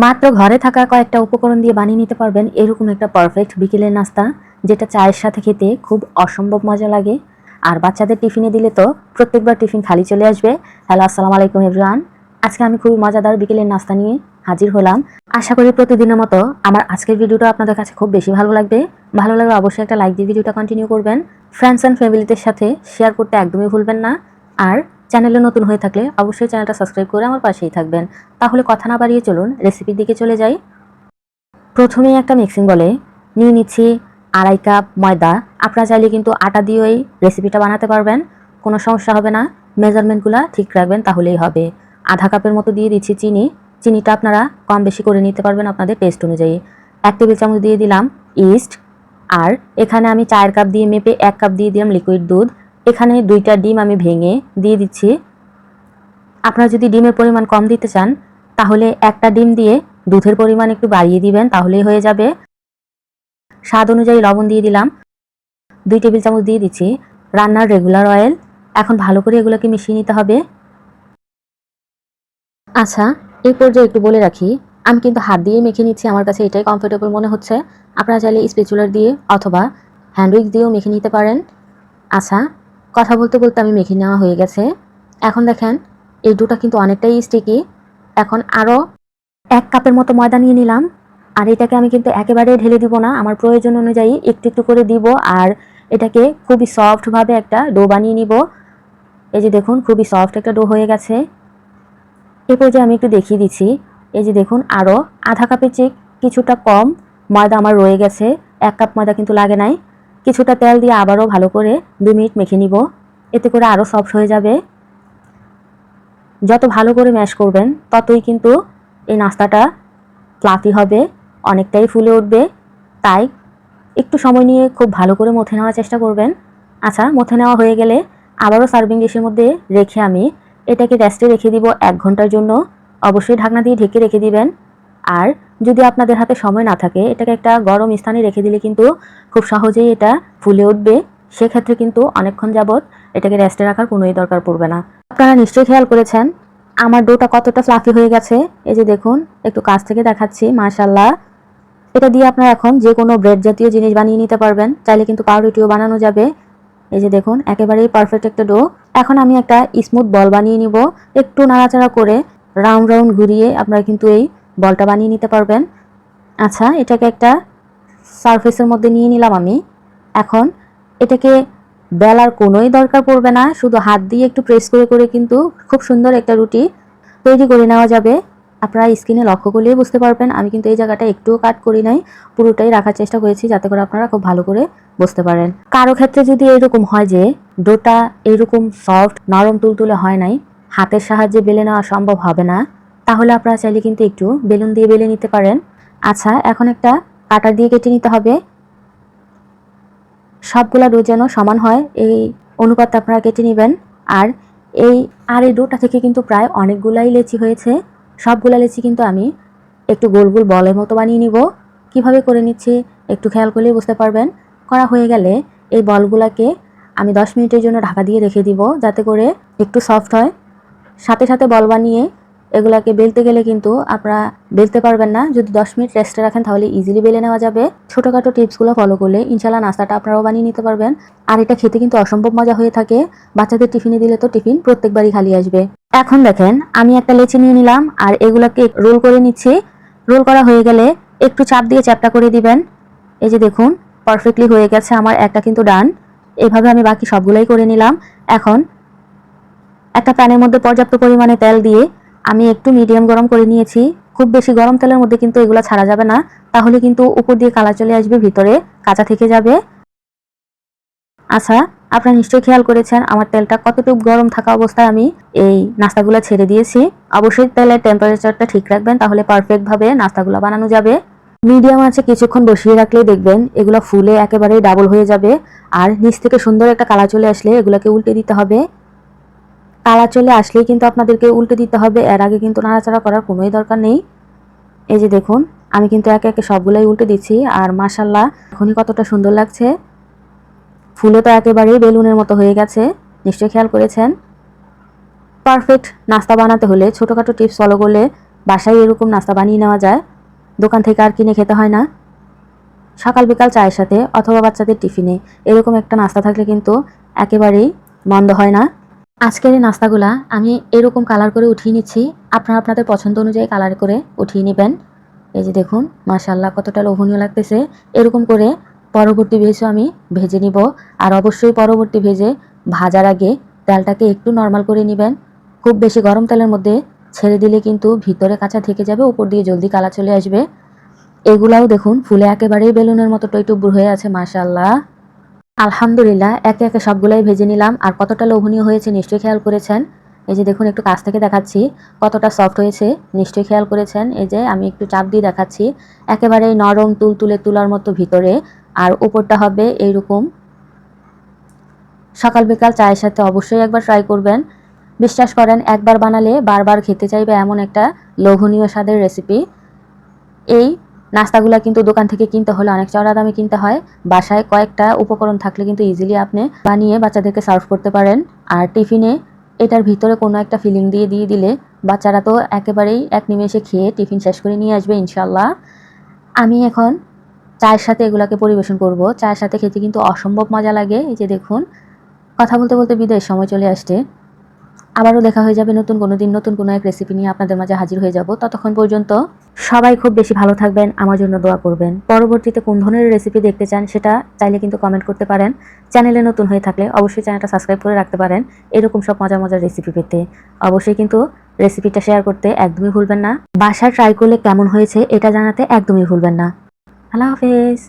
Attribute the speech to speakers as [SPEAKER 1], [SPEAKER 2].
[SPEAKER 1] মাত্র ঘরে থাকা কয়েকটা উপকরণ দিয়ে বানিয়ে নিতে পারবেন। এরকম একটা পারফেক্ট বিকেলের নাস্তা, যেটা চায়ের সাথে খেতে খুব অসম্ভব মজা লাগে। আর বাচ্চাদের টিফিনে দিলে তো প্রত্যেকবার টিফিন খালি চলে আসবে। হ্যালো, আসসালামু আলাইকুম এভরিওয়ান আজকে আমি খুবই মজাদার বিকেলের নাস্তা নিয়ে হাজির হলাম। আশা করি প্রতিদিনের মতো আমার আজকের ভিডিওটা আপনাদের কাছে খুব বেশি ভালো লাগবে। ভালো লাগলে অবশ্যই একটা লাইক দিয়ে ভিডিওটা কন্টিনিউ করবেন। ফ্রেন্ডস অ্যান্ড ফ্যামিলিদের সাথে শেয়ার করতে একদমই ভুলবেন না। আর চ্যানেলে নতুন হয়ে থাকলে অবশ্যই চ্যানেলটা সাবস্ক্রাইব করে আমার পাশেই থাকবেন। তাহলে কথা না বাড়িয়ে চলুন, রেসিপির দিকে চলে যাই। প্রথমেই একটা মিক্সিং বলে নিয়ে নিচ্ছি আড়াই কাপ ময়দা। আপনারা চাইলে কিন্তু আটা দিয়েও এই রেসিপিটা বানাতে পারবেন, কোনো সমস্যা হবে না। মেজারমেন্টগুলো ঠিক রাখবেন, তাহলেই হবে। আধা কাপের মতো দিয়ে দিচ্ছি চিনি। চিনিটা আপনারা কম বেশি করে নিতে পারবেন আপনাদের টেস্ট অনুযায়ী। এক টেবিল চামচ দিয়ে দিলাম ইস্ট আর এখানে আমি চার কাপ দিয়ে মেপে এক কাপ দিয়ে দিলাম লিকুইড দুধ। এখানে দুইটা ডিম আমি ভেঙে দিয়ে দিচ্ছি। আপনারা যদি ডিমের পরিমাণ কম দিতে চান, তাহলে একটা ডিম দিয়ে দুধের পরিমাণ একটু বাড়িয়ে দিবেন, তাহলেই হয়ে যাবে। স্বাদ অনুযায়ী লবণ দিয়ে দিলাম। দুই টেবিল চামচ দিয়ে দিচ্ছি রান্নার রেগুলার অয়েল। এখন ভালো করে এগুলোকে মিশিয়ে নিতে হবে। আচ্ছা এই পর্যায়ে একটু বলে রাখি, আমি কিন্তু হাত দিয়ে মেখে নিচ্ছি, আমার কাছে এটাই কমফোর্টেবল মনে হচ্ছে। আপনারা চাইলে স্পেচুলার দিয়ে অথবা হ্যান্ডউইক দিয়েও মেখে নিতে পারেন। আচ্ছা কথা বলতে বলতে আমি মেখে নেওয়া হয়ে গেছে। এখন দেখেন, এই ডোটা কিন্তু অনেকটাই স্টিকি এখন আরও এক কাপের মতো ময়দা নিয়ে নিলাম। আর এটাকে আমি কিন্তু একেবারে ঢেলে দিব না। আমার প্রয়োজন অনুযায়ী একটু একটু করে দিব। আর এটাকে খুবই সফটভাবে একটা ডো বানিয়ে নিব। এই যে দেখুন, খুবই সফট একটা ডো হয়ে গেছে। এ পর্যায়ে আমি একটু দেখিয়ে দিচ্ছি। এই যে দেখুন আরও আধা কাপের চেয়ে কিছুটা কম ময়দা আমার রয়ে গেছে। এক কাপ ময়দা কিন্তু লাগে নাই। কিছুটা তেল দিয়ে আবারও ভালো করে দু মিনিট মেখে নিব। এতে করে আরও সফট হয়ে যাবে। যত ভালো করে ম্যাশ করবেন, ততই কিন্তু এই নাস্তাটা ফ্লাফি হবে, অনেকটাই ফুলে উঠবে। তাই একটু সময় নিয়ে খুব ভালো করে মথে নেওয়ার চেষ্টা করবেন। আচ্ছা মথে নেওয়া হয়ে গেলে আবারও সার্ভিং ডিশের মধ্যে রেখে আমি এটাকে রেস্টে রেখে দিব এক ঘণ্টার জন্য। অবশ্যই ঢাকনা দিয়ে ঢেকে রেখে দিবেন। আর যদি আপনাদের হাতে সময় না থাকে, এটাকে একটা গরম স্থানে রেখে দিলে কিন্তু খুব সহজেই এটা ফুলে উঠবে। সেক্ষেত্রে কিন্তু অনেকক্ষণ যাবৎ এটাকে রেস্টে রাখার কোনোই দরকার পড়বে না। আপনারা নিশ্চয়ই খেয়াল করেছেন, আমার ডোটা কতটা ফ্লাফি হয়ে গেছে। এই যে দেখুন, একটু কাছ থেকে দেখাচ্ছি মাশাল্লাহ এটা দিয়ে আপনারা এখন যে কোনো ব্রেড জাতীয় জিনিস বানিয়ে নিতে পারবেন। চাইলে কিন্তু পাউরুটিও বানানো যাবে। এই যে দেখুন, একেবারেই পারফেক্ট একটা ডো এখন আমি একটা স্মুথ বল বানিয়ে নিব। একটু নাড়াচাড়া করে রাউন্ড রাউন্ড ঘুরিয়ে আপনারা কিন্তু এই বলটা বানিয়ে নিতে পারবেন। আচ্ছা এটাকে একটা সারফেসের মধ্যে নিয়ে নিলাম আমি। এখন এটাকে বেলার কোনোই দরকার পড়বে না, শুধু হাত দিয়ে একটু প্রেস করে করে কিন্তু খুব সুন্দর একটা রুটি তৈরি করে নেওয়া যাবে। আপনারা স্ক্রিনে লক্ষ্য করলেই বুঝতে পারবেন, আমি কিন্তু এই জায়গাটা একটুও কাট করি নাই, পুরোটাই রাখার চেষ্টা করেছি যাতে করে আপনারা খুব ভালো করে বুঝতে পারেন। কারও ক্ষেত্রে যদি এরকম হয় যে ডোটা এরকম সফট নরম তুলতুলে হয় নাই, হাতের সাহায্যে বেলে নেওয়া সম্ভব হবে না। তাহলে আপনারা চাইলে কিন্তু একটু বেলুন দিয়ে বেলে নিতে পারেন। আচ্ছা এখন একটা কাটার দিয়ে কেটে নিতে হবে। সবগুলা ডো যেন সমান হয়, এই অনুপাতে আপনারা কেটে নেবেন। আর এই আর এই ডোটা থেকে কিন্তু প্রায় অনেকগুলাই লেচি হয়েছে। সবগুলা লেচি কিন্তু আমি একটু গোল গোল বলের মতো বানিয়ে নিব। কীভাবে করে নিচ্ছি একটু খেয়াল করলেই বুঝতে পারবেন। করা হয়ে গেলে এই বলগুলাকে আমি দশ মিনিটের জন্য ঢাকা দিয়ে রেখে দিব, যাতে করে একটু সফট হয়। সাথে সাথে বল বানিয়ে এগুলাকে বেলতে গেলে কিন্তু আপনারা বেলতে পারবেন না। যদি দশ মিনিট রেস্টে রাখেন তাহলে ইজিলি বেলে নেওয়া যাবে। ছোটোখাটো টিপসগুলো ফলো করলে ইনশাল্লাহ নাস্তাটা আপনারাও বানিয়ে নিতে পারবেন। আর এটা খেতে কিন্তু অসম্ভব মজা হয়ে থাকে। বাচ্চাদের টিফিনে দিলে তো টিফিন প্রত্যেকবারই খালি আসবে। এখন দেখেন, আমি একটা লেচি নিয়ে নিলাম আর এগুলাকে রোল করে নিচ্ছি। রোল করা হয়ে গেলে একটু চাপ দিয়ে চ্যাপটা করে দিবেন। এই যে দেখুন পারফেক্টলি হয়ে গেছে আমার, একটা কিন্তু ডান এভাবে আমি বাকি সবগুলোই করে নিলাম। এখন একটা প্যানের মধ্যে পর্যাপ্ত পরিমাণে তেল দিয়ে আমি একটু মিডিয়াম গরম করে নিয়েছি। খুব বেশি গরম তেলের মধ্যে কিন্তু এগুলো ছাড়া যাবে না। তাহলে কিন্তু উপর দিয়ে কালার চলে আসবে, ভিতরে কাঁচা থেকে যাবে। আচ্ছা আপনারা নিশ্চয়ই খেয়াল করেছেন, আমার তেলটা কতটুকু গরম থাকা অবস্থায় আমি এই নাস্তাগুলো ছেড়ে দিয়েছি। অবশ্যই তেলের টেম্পারেচারটা ঠিক রাখবেন, তাহলে পারফেক্টভাবে নাস্তাগুলো বানানো যাবে। মিডিয়াম আছে, কিছুক্ষণ বসিয়ে রাখলেই দেখবেন এগুলো ফুলে একেবারেই ডাবল হয়ে যাবে। আর নিচ থেকে সুন্দর একটা কালার চলে আসলে এগুলোকে উল্টে দিতে হবে। কালার চলে আসলেই কিন্তু আপনাদেরকে উল্টে দিতে হবে। এর আগে কিন্তু নাড়াচাড়া করার কোনোই দরকার নেই। এই যে দেখুন, আমি কিন্তু একে একে সবগুলোই উল্টে দিচ্ছি আর মাসাল্লাহ এখনই কতটা সুন্দর লাগছে। ফুলে তো একেবারেই বেলুনের মতো হয়ে গেছে, নিশ্চয়ই খেয়াল করেছেন? পারফেক্ট নাস্তা বানাতে হলে ছোটোখাটো টিপস ফলো করলে বাসায় এরকম নাস্তা বানিয়ে নেওয়া যায়। দোকান থেকে আর কিনে খেতে হয় না। সকাল বিকাল চায়ের সাথে অথবা বাচ্চাদের টিফিনে এরকম একটা নাস্তা থাকলে কিন্তু একেবারেই মন্দ হয় না। আজকের এই নাস্তাগুলা আমি এরকম কালার করে উঠিয়ে নিচ্ছি। আপনারা আপনাদের পছন্দ অনুযায়ী কালার করে উঠিয়ে নেবেন। এই যে দেখুন মাশাল্লাহ কতটা লোভনীয় লাগতেছে। এরকম করে পরবর্তী ভেজও আমি ভেজে নিব। আর অবশ্যই পরবর্তী ভেজে ভাজার আগে তেলটাকে একটু নর্মাল করে নেবেন। খুব বেশি গরম তেলের মধ্যে ছেড়ে দিলে কিন্তু ভিতরে কাঁচা থেকে যাবে, উপর দিয়ে জলদি কালা চলে আসবে। এগুলাও দেখুন, ফুলে একেবারেই বেলুনের মতো টইটুব্বুর হয়ে আছে মাশাল্লাহ আলহামদুলিল্লাহ, একে একে সবগুলোই ভেজে নিলাম। আর কতটা লোভনীয় হয়েছে নিশ্চয়ই খেয়াল করেছেন? এই যে দেখুন, একটু কাছ থেকে দেখাচ্ছি কতটা সফট হয়েছে, নিশ্চয়ই খেয়াল করেছেন? এই যে আমি একটু চাপ দিয়ে দেখাচ্ছি একেবারেই নরম তুল তুলে তুলার মতো ভিতরে। আর উপরটা হবে এইরকম। সকাল বিকাল চায়ের সাথে অবশ্যই একবার ট্রাই করবেন। বিশ্বাস করেন, একবার বানালে বারবার খেতে চাইবে এমন একটা লোভনীয় স্বাদের রেসিপি এই নাস্তাগুলো কিন্তু দোকান থেকে কিনতে হলে অনেক চড়া দামে কিনতে হয়। বাসায় কয়েকটা উপকরণ থাকলে কিন্তু ইজিলি আপনি বানিয়ে বাচ্চাদেরকে সার্ভ করতে পারেন। আর টিফিনে এটার ভিতরে কোনো একটা ফিলিং দিয়ে দিয়ে দিলে বাচ্চারা তো একেবারেই এক নিমেষে খেয়ে টিফিন শেষ করে নিয়ে আসবে ইনশাল্লাহ আমি এখন চায়ের সাথে এগুলাকে পরিবেশন করব। চায়ের সাথে খেতে কিন্তু অসম্ভব মজা লাগে। এই যে দেখুন, কথা বলতে বলতে বিদায়ের সময় চলে আসছে। আবারও দেখা হয়ে যাবে নতুন কোনো দিন, নতুন কোনো এক রেসিপি নিয়ে আপনাদের মাঝে হাজির হয়ে যাব। ততক্ষণ পর্যন্ত সবাই খুব বেশি ভালো থাকবেন, আমার জন্য দোয়া করবেন। পরবর্তীতে কোন ধরনের রেসিপি দেখতে চান সেটা চাইলে কিন্তু কমেন্ট করতে পারেন। চ্যানেলে নতুন হয়ে থাকলে অবশ্যই চ্যানেলটা সাবস্ক্রাইব করে রাখতে পারেন, এরকম সব মজার মজার রেসিপি পেতে। অবশ্যই কিন্তু রেসিপিটা শেয়ার করতে একদমই ভুলবেন না। বাসায় ট্রাই করলে কেমন হয়েছে এটা জানাতে একদমই ভুলবেন না। আল্লাহ হাফেজ।